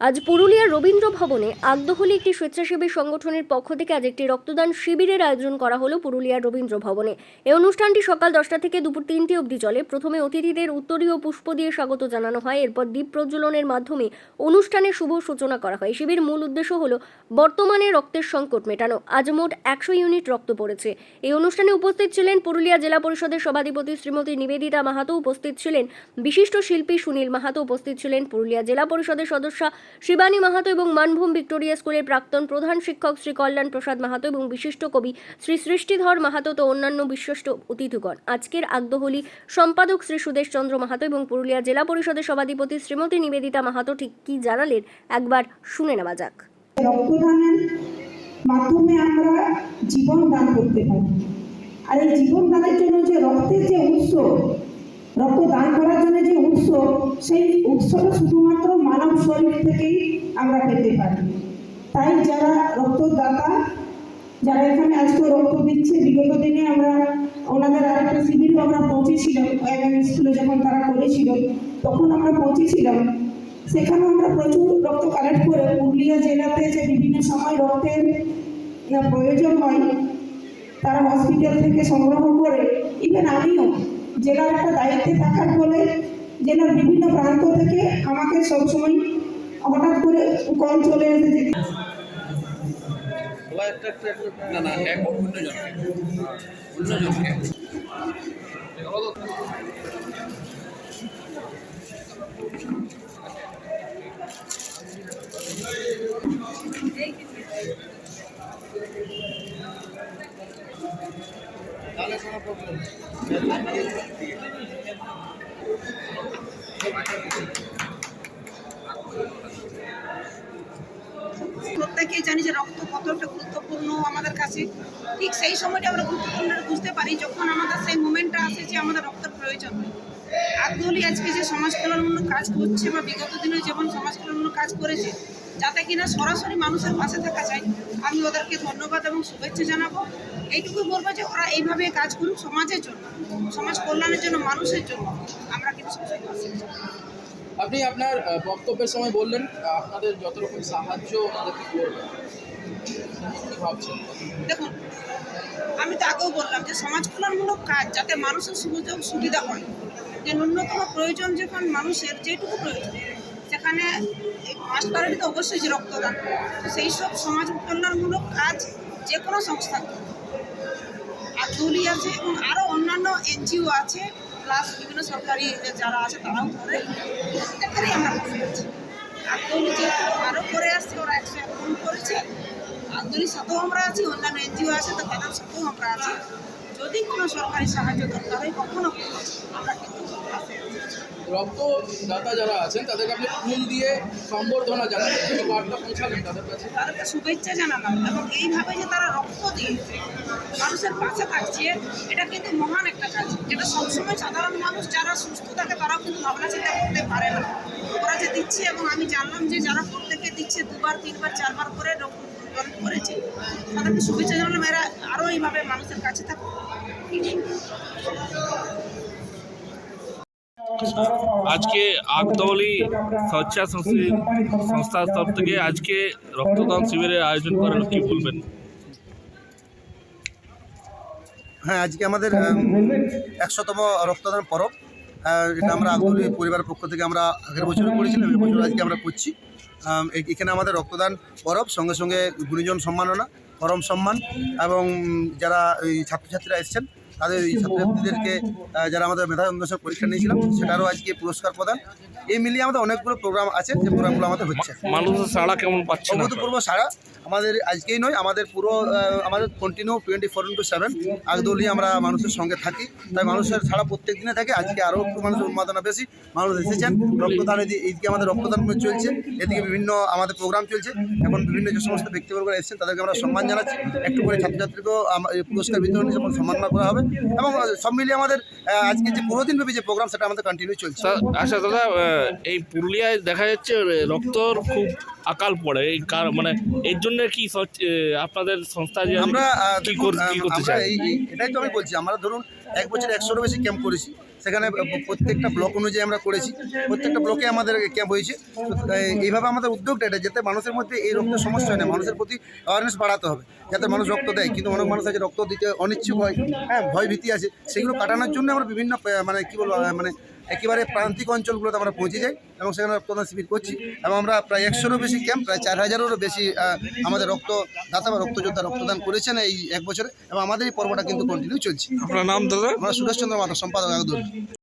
আজ পুরুলিয়ার রবীন্দ্র ভবনে আগদহলি একটি স্বেচ্ছাসেবী সংগঠনের পক্ষ থেকে আজ একটি রক্তদান শিবিরের আয়োজন করা হলো পুরুলিয়ার রবীন্দ্র ভবনে। এই অনুষ্ঠানটি সকাল দশটা থেকে দুপুর তিনটে অবধি চলে। প্রথমে অতিথিদের উত্তরীয় পুষ্প দিয়ে স্বাগত জানানো হয়। এরপর দ্বীপ প্রজ্বলনের মাধ্যমে অনুষ্ঠানের শুভ সূচনা করা হয়। শিবির মূল উদ্দেশ্য হলো বর্তমানে রক্তের সংকট মেটানো। আজ মোট একশো ইউনিট রক্ত পড়েছে। এই অনুষ্ঠানে উপস্থিত ছিলেন পুরুলিয়া জেলা পরিষদের সভাধিপতি শ্রীমতী নিবেদিতা মাহাতো। উপস্থিত ছিলেন বিশিষ্ট শিল্পী সুনীল মাহাতো। উপস্থিত ছিলেন পুরুলিয়া জেলা পরিষদের সদস্যা শিবানী মাহাতো এবং মানভূম ভিক্টোরিয়া স্কুলের প্রাক্তন প্রধান শিক্ষক শ্রী কল্যাণ প্রসাদ মাহাতো এবং বিশিষ্ট কবি শ্রী সৃষ্টিধর মাহাতো তো অন্যান্য বিশিষ্ট অতিথিগণ। আজকের আগদহলি সম্পাদক শ্রী সুদেশ চন্দ্র মাহাতো এবং পুরুলিয়া জেলা পরিষদের সভাধিপতি শ্রীমতী নিবেদিতা মাহাতো ঠিক কি জানালেন? একবার শুনে নেওয়া যাক। মাধ্যমে আমরা জীবন দান করতে পারি। আর এই জীবন দানের জন্য যে রক্তের যে উৎস, রক্ত দান করার জন্য যে উৎস, সেই উৎসটা শুধুমাত্র শরীর থেকেই আমরা পেতে পারি। তাই যারা রক্তদাতা, যারা এখানে আজকে রক্ত দিচ্ছে, বিগত দিনে আমরা ওনাদের আরেকটা শিবিরও আমরা পৌঁছেছিলাম এমএম স্কুলে যখন তারা করেছিল, তখন আমরা পৌঁছেছিলাম। সেখানে আমরা প্রচুর রক্ত কালেক্ট করে পুরুলিয়া জেলাতে যে বিভিন্ন সময় রক্তের প্রয়োজন হয়, তারা হসপিটাল থেকে সংগ্রহ করে ইভেন আমিও জেলার একটা দায়িত্বে থাকার ফলে জেলার বিভিন্ন প্রান্ত থেকে আমাকে সবসময় হঠাৎ করে কল চলে এসেছে না না এক জানি যে রক্ত কতটা গুরুত্বপূর্ণ আমাদের কাছে। ঠিক সেই সময়টা আমরা গুরুত্বপূর্ণ বুঝতে পারি, যখন আমাদের সেই মোমেন্টটা আসে যে আমাদের রক্তের প্রয়োজন। আগদলি আজকে যে সমাজ কল্যাণমূলক কাজ করছে বা বিগত দিনে যেমন সমাজ কল্যাণমূলক কাজ করেছে, যাতে কিনা সরাসরি মানুষের পাশে থাকা যায়, আমি ওদেরকে ধন্যবাদ এবং শুভেচ্ছা জানাব। এইটুকু বলব যে ওরা এইভাবে কাজ করুক সমাজের জন্য, সমাজ কল্যাণের জন্য, মানুষের জন্য। আমরা কিন্তু সবসময় পাশে। আপনি আপনার বক্তব্যের সময় বললেন আপনাদের যত রকম সাহায্য আমাদেরকে করবে। কি ভাবছেন? দেখুন, আমি তো আগেও বললাম যে সমাজ কল্যাণমূলক কাজ যাতে মানুষের সুযোগ সুবিধা হয়। যে ন্যূনতম প্রয়োজন যখন মানুষের, যেটুকু প্রয়োজন, সেখানে প্রায়োরিটি তো অবশ্যই যে রক্তদান। সেই সব সমাজ কল্যাণমূলক কাজ যে কোনো সংস্থা দলি আছে এবং আরও অন্যান্য এনজিও আছে প্লাস বিভিন্ন সরকারি যারা আছে তারাও করে। প্রত্যেকেরই আমরা পাশে আছি। আরও করে আসছে, ওরা একশো এক ফোন করেছে। আন্দোলনের সাথেও আমরা আছি, অন্যান্য এনজিও আছে, তো তাদের সাথেও আমরা আছি। যদি কোনো সরকারি সাহায্য দরকার হয় কখনো আমরা কিন্তু রক্তদাতা যারা আছেন তাদেরকে আপনি ফুল দিয়ে সম্বর্ধনা জানাবেন বার্তা পৌঁছাবেন তাদের কাছে। তাদেরকে শুভেচ্ছা জানালাম এবং এইভাবে যে তারা রক্ত দিয়ে মানুষের পাশে থাকছে এটা কিন্তু মহান একটা কাজ। যেটা সবসময় সাধারণ মানুষ যারা সুস্থ থাকে তারাও কিন্তু ভাবনা চিন্তা করতে পারে না। ওরা যে দিচ্ছে এবং আমি জানলাম যে যারা প্রত্যেকে দিচ্ছে দুবার তিনবার চারবার করে রক্ত করেছে তাদেরকে শুভেচ্ছা জানালাম। এরা আরও এইভাবে মানুষের কাছে থাকুক। আজকে আগদৌলি স্বচ্ছা সংস্থার তরফ থেকে আজকে রক্তদান শিবিরের আয়োজন করেন। কি বলবেন হ্যাঁ আজকে আমাদের একশোতম রক্তদান পরব এটা আমরা আগলি পরিবারের পক্ষ থেকে আমরা আগের বছরও করেছিলাম, এই বছর আজকে আমরা করছি এখানে আমাদের রক্তদান পরব, সঙ্গে সঙ্গে গুণীজন সম্মাননা, পরম সম্মান, এবং যারা এই ছাত্রছাত্রীরা এসেছেন তাদের এই ছাত্রছাত্রীদেরকে যারা আমাদের মেধা অন্বেষণ পরীক্ষা নিয়েছিলাম সেটারও আজকে পুরস্কার প্রদান। এই মিলিয়ে আমাদের অনেকগুলো প্রোগ্রাম আছে যে প্রোগ্রামগুলো আমাদের হচ্ছে। মানুষের সাড়া কেমন পাচ্ছে অভূতপূর্ব সারা আমাদের আজকেই নয় আমাদের পুরো আমাদের continue twenty four into seven আগদলি আমরা মানুষের সঙ্গে থাকি। তাই মানুষের ছাড়া প্রত্যেক দিনে থাকে আজকে আরও একটু মানুষের উন্মাদনা বেশি মানুষ এসেছেন রক্তদান এদি- এইদিকে আমাদের রক্তদান চলছে এদিকে বিভিন্ন আমাদের প্রোগ্রাম চলছে। এখন বিভিন্ন যে সমস্ত ব্যক্তিবর্গরা এসেছেন তাদেরকে আমরা সম্মান জানাচ্ছি। একটু করে ছাত্রছাত্রীকেও পুরস্কার বিতরণী যেমন সম্মাননা করা হবে এবং সব মিলিয়ে আমাদের আজকে যে পুরো দিনব্যাপী যে প্রোগ্রাম সেটা আমাদের কন্টিনিউ চলছে। আচ্ছা দাদা এই পুরুলিয়ায় দেখা যাচ্ছে রক্ত রক্তর খুব আকাল পড়ে। এই কার মানে এর জন্য কি আপনাদের সংস্থা যে আমরা কি করতে এটাই তো আমি বলছি আমরা ধরুন এক বছর একশোরও বেশি ক্যাম্প করেছি। সেখানে প্রত্যেকটা ব্লক অনুযায়ী আমরা করেছি। প্রত্যেকটা ব্লকে আমাদের ক্যাম্প হয়েছে। এইভাবে আমাদের উদ্যোগটা এটা, যাতে মানুষের মধ্যে এই রক্ত সমস্যা হয় না, মানুষের প্রতি অ্যাওয়ারনেস বাড়াতে হবে, যাতে মানুষ রক্ত দেয়। কিন্তু অনেক মানুষ আছে, রক্ত দিতে অনিচ্ছুক হয় হ্যাঁ ভয় ভীতি আছে। সেগুলো কাটানোর জন্য আমরা বিভিন্ন মানে কী বলব মানে একেবারে প্রান্তিক অঞ্চলগুলোতে আমরা পৌঁছে যাই এবং সেখানে রক্তদান শিবির করছি এবং আমরা প্রায় একশোরও বেশি ক্যাম্প প্রায় চার হাজারেরও বেশি আমাদের রক্ত দাতা বা রক্তযোদ্ধা রক্তদান করেছেন এই এক বছরে এবং আমাদের এই পর্বটা কিন্তু কন্টিনিউ চলছে। আপনার নাম দাদা? আমরা সুরেশচন্দ্র মাতা সম্পাদক আগদুল